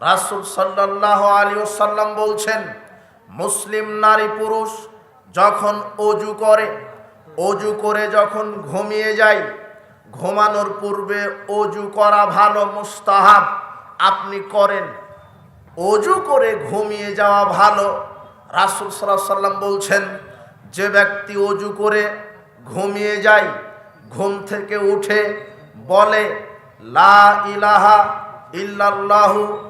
রাসুল সাল্লাহ আলী সাল্লাম বলছেন, মুসলিম নারী পুরুষ যখন অজু করে অজু করে যখন ঘুমিয়ে যায়, ঘুমানোর পূর্বে অজু করা ভালো, মুস্তাহাব। আপনি করেন। অজু করে ঘুমিয়ে যাওয়া ভালো। রাসুল সাল্লাহ সাল্লাম বলছেন, যে ব্যক্তি অজু করে ঘুমিয়ে যায়, ঘুম থেকে উঠে বলে, লা ইলাহা ইল্লাল্লাহু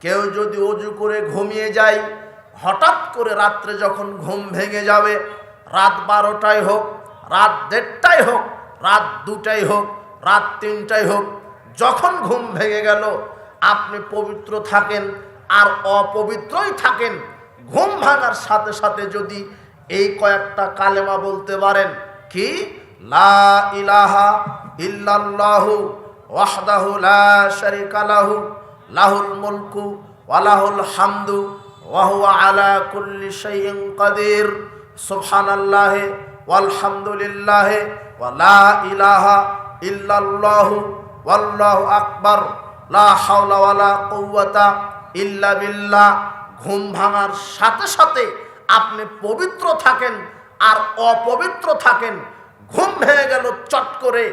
কেউ যদি অজু করে ঘুমিয়ে যায়, হঠাৎ করে রাত্রে যখন ঘুম ভেঙে যাবে, রাত বারোটায় হোক, রাত দেড়টায় হোক, রাত দুটাই হোক, রাত তিনটায় হোক, যখন ঘুম ভেঙে গেল, আপনি পবিত্র থাকেন আর অপবিত্রই থাকেন, ঘুম ভাঙার সাথে সাথে যদি এই কয়েকটা কালেমা বলতে পারেন, কি? লা ইলাহা ইল্লাল্লাহু ওয়াহদাহু লা শারিকা লাহু লাহুল মুলকু ওয়া লাহুল হামদু ওয়া হুয়া আলা কুল্লি শাইইন কাদির। সুবহানাল্লাহি ওয়ালহামদুলিল্লাহি ওয়া লা ইলাহা ইল্লাল্লাহু ওয়াল্লাহু আকবার। লা হাওলা ওয়া লা কুওয়াতা ইল্লা বিল্লাহ। ঘুম ভাঙার সাথে সাথে আপনি পবিত্র থাকেন আর অপবিত্র থাকেন। ঘুম ভেঙে গেল চট করে।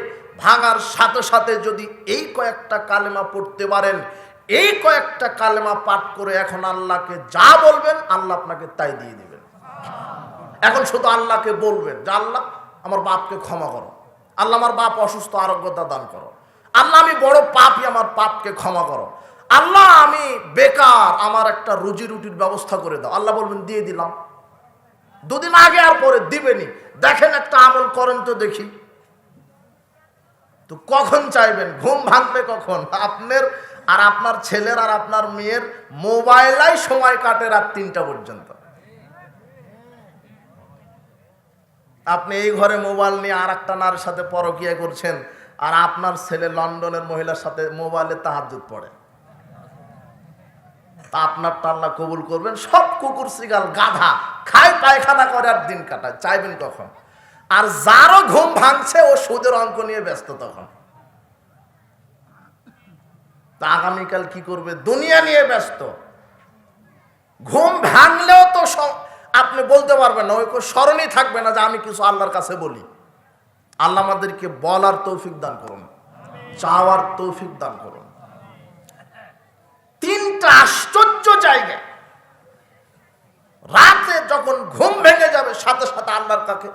ভাঙার সাথে সাথে যদি এই কয়েকটা কালেমা পড়তে পারেন এই কয়েকটা কালেমা পাঠ করে এখন আল্লাহকে যা বলবেন, আল্লাহ আপনাকে তাই দিয়ে দিবেন। এখন শুধু আল্লাহকে বলবেন যে, আল্লাহ, আমার বাপকে ক্ষমা করো। আল্লাহ, আমার বাপ অসুস্থ, আরোগ্যতা দান করো। আল্লাহ, আমি বড় পাপই আমার পাপকে ক্ষমা করো। আল্লাহ, আমি বেকার, আমার একটা রুজি রুটির ব্যবস্থা করে দাও। আল্লাহ বলবেন, দিয়ে দিলাম। দুদিন আগে আর পরে দিবেনি। দেখেন একটা আমল করেন তো দেখি। তো কখন চাইবেন? ঘুম ভাঙবে কখন? আপনার আর আপনার ছেলের আর আপনার মেয়ের মোবাইলাই সময় কাটে রাত তিনটা পর্যন্ত। আপনি এই ঘরে মোবাইল নিয়ে আর একটা নারীর সাথে পরকিয়া করছেন, আর আপনার ছেলে লন্ডনের মহিলার সাথে মোবাইলে তাহাজুদ পড়ে। তা আপনার আল্লাহ কবুল করবেন। সব কুকুর, সিগাল, গাধা খায়, পায়খানা করে আর দিন কাটায়। চাইবেন কখন? আর যারও ঘুম ভাঙছে, ও সুদের অঙ্ক নিয়ে ব্যস্ত তখন। তা আগামীকাল কি করবে? দুনিয়া নিয়ে ব্যস্ত। ঘুম ভাঙলেও তো আপনি বলতে পারবেন না, ওই স্মরণই থাকবে না যে আমি কিছু আল্লাহর কাছে বলি। আল্লাহ আমাদেরকে বলার তৌফিক দান করুন, চাওয়ার তৌফিক দান করুন। তিনটা আশ্চর্য জায়গা রাতে যখন ঘুম ভেঙে যাবে, সাথে সাথে আল্লাহর কাকে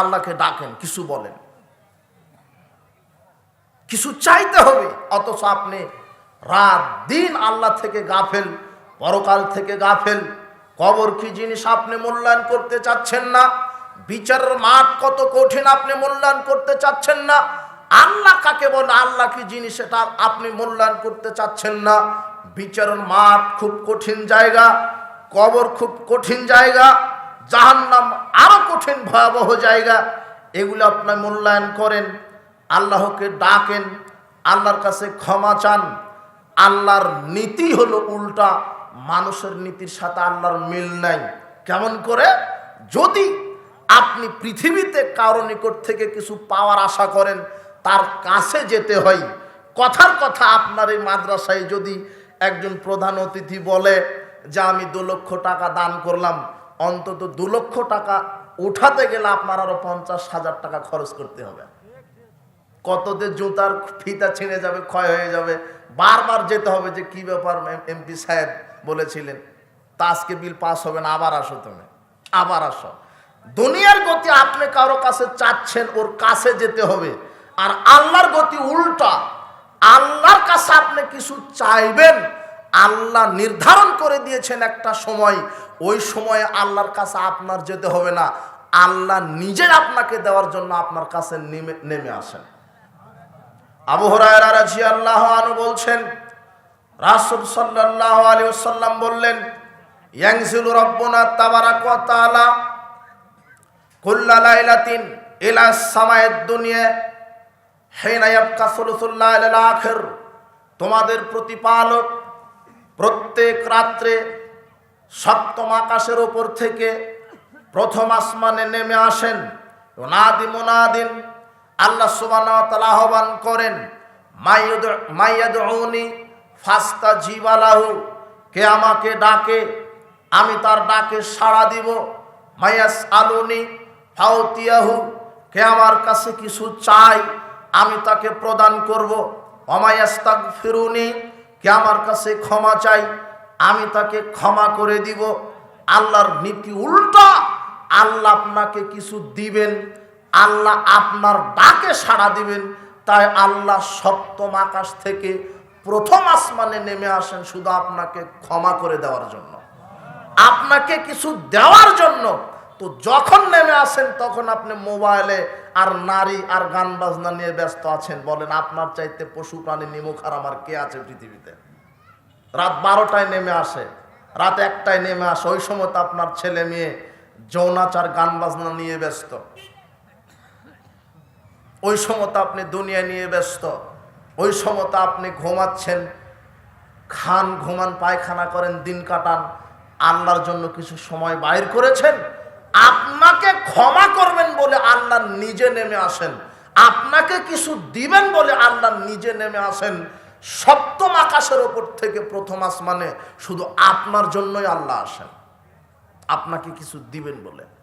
আল্লাহকে ডাকেন, কিছু বলেন। কিছু চাইতে হবে, অথচ আপনি রাত দিন আল্লাহ থেকে গাফেল, পরকাল থেকে গাফেল। কবর কি জিনিস আপনি মূল্যায়ন করতে চাচ্ছেন না? বিচারের মাঠ কত কঠিন আপনি মূল্যায়ন করতে চাচ্ছেন না? আল্লাহ কাকে বলে? আল্লাহ কি জিনিস এটা আপনি মূল্যায়ন করতে চাচ্ছেন না? বিচারের মাঠ খুব কঠিন জায়গা, কবর খুব কঠিন জায়গা, জাহান্নাম আরও কঠিন ভয়াবহ জায়গা। এগুলো আপনার মূল্যায়ন করেন, আল্লাহকে ডাকেন, আল্লাহর কাছে ক্ষমা চান। আল্লাহর নীতি হলো উল্টা, মানুষের নীতির সাথে আল্লাহর মিল নাই। কেমন করে? যদি আপনি পৃথিবীতে কারও নিকট থেকে কিছু পাওয়ার আশা করেন, তার কাছে যেতে হয়। কথার কথা আপনার এই মাদ্রাসায় যদি একজন প্রধান অতিথি বলে যে, আমি দু লক্ষ টাকা দান করলাম, অন্তত দু লক্ষ টাকা উঠাতে গেলে আপনার আরও পঞ্চাশ হাজার টাকা খরচ করতে হবে। কতদের জুতার ফিতা ছিঁড়ে যাবে, ক্ষয় হয়ে যাবে। বারবার যেতে হবে যে, কি ব্যাপার এমপি সাহেব বলেছিলেন? তা বিল পাস হবে না, আবার আসো তুমি। আবার আসো। দুনিয়ার গতি আপনি কারও কাছে চাচ্ছেন, ওর কাছে যেতে হবে। আর আল্লাহর গতি উল্টা। আল্লাহর কাছে আপনি কিছু চাইবেন। আল্লাহ নির্ধারণ করে দিয়েছেন একটা সময়। ওই সময়ে আল্লাহর কাছে আপনার যেতে হবে না। আল্লাহ নিজে আপনাকে দেওয়ার জন্য আপনার কাছে নেমে নেমে আসেন। আবু হরায়রা রাদিয়াল্লাহু আনহু বলছেন, রাসূল সাল্লাল্লাহু আলাইহি ওয়াসাল্লাম বললেন কুল্লা লাইলাতিন দুনিয়া তোমাদের প্রতিপালক প্রত্যেক রাত্রে সপ্তম আকাশের ওপর থেকে প্রথম আসমানে নেমে আসেন। নাদি মুনাদিন আল্লাহ তাআলা আহ্বান করেন ফাস্তা জিবালাহু, কে আমাকে ডাকে, আমি তার ডাকে সাড়া দিব। মায়াস আলুনি ফাউতিয়াহু, কে আমার কাছে কিছু চাই আমি তাকে প্রদান করব। অমায়াস্তাক ফিরুনি কে আমার কাছে ক্ষমা চাই আমি তাকে ক্ষমা করে দিব। আল্লাহর নীতি উল্টা, আল্লাহ আপনাকে কিছু দিবেন। আল্লাহ আপনার ডাকে সাড়া দিবেন। তাই আল্লাহ সপ্তম আকাশ থেকে প্রথম আসমানে নেমে আসেন শুধু আপনাকে ক্ষমা করে দেওয়ার জন্য। আপনাকে কিছু দেওয়ার জন্য। তো যখন নেমে আসেন, তখন আপনি মোবাইলে আর নারী আর গান বাজনা নিয়ে ব্যস্ত আছেন। বলেন, আপনার চাইতে পশু প্রাণী নিমুখ আর আমার কে আছে পৃথিবীতে? রাত বারোটায় নেমে আসে, রাত একটায় নেমে আসে। ওই সময় তো আপনার ছেলে মেয়ে যৌনাচার গান বাজনা নিয়ে ব্যস্ত। ওই সময় আপনি দুনিয়া নিয়ে ব্যস্ত। ওই সময় আপনি ঘুমাচ্ছেন। খান, ঘুমান, পায়খানা করেন, দিন কাটান। আল্লাহর জন্য কিছু সময় বাইর করেছেন। আপনাকে ক্ষমা করবেন বলে আল্লাহ নিজে নেমে আসেন। আপনাকে কিছু দিবেন বলে আল্লাহ নিজে নেমে আসেন। সপ্তম আকাশের ওপর থেকে প্রথম আসমানে শুধু আপনার জন্যই আল্লাহ আসেন। আপনাকে কিছু দিবেন বলে।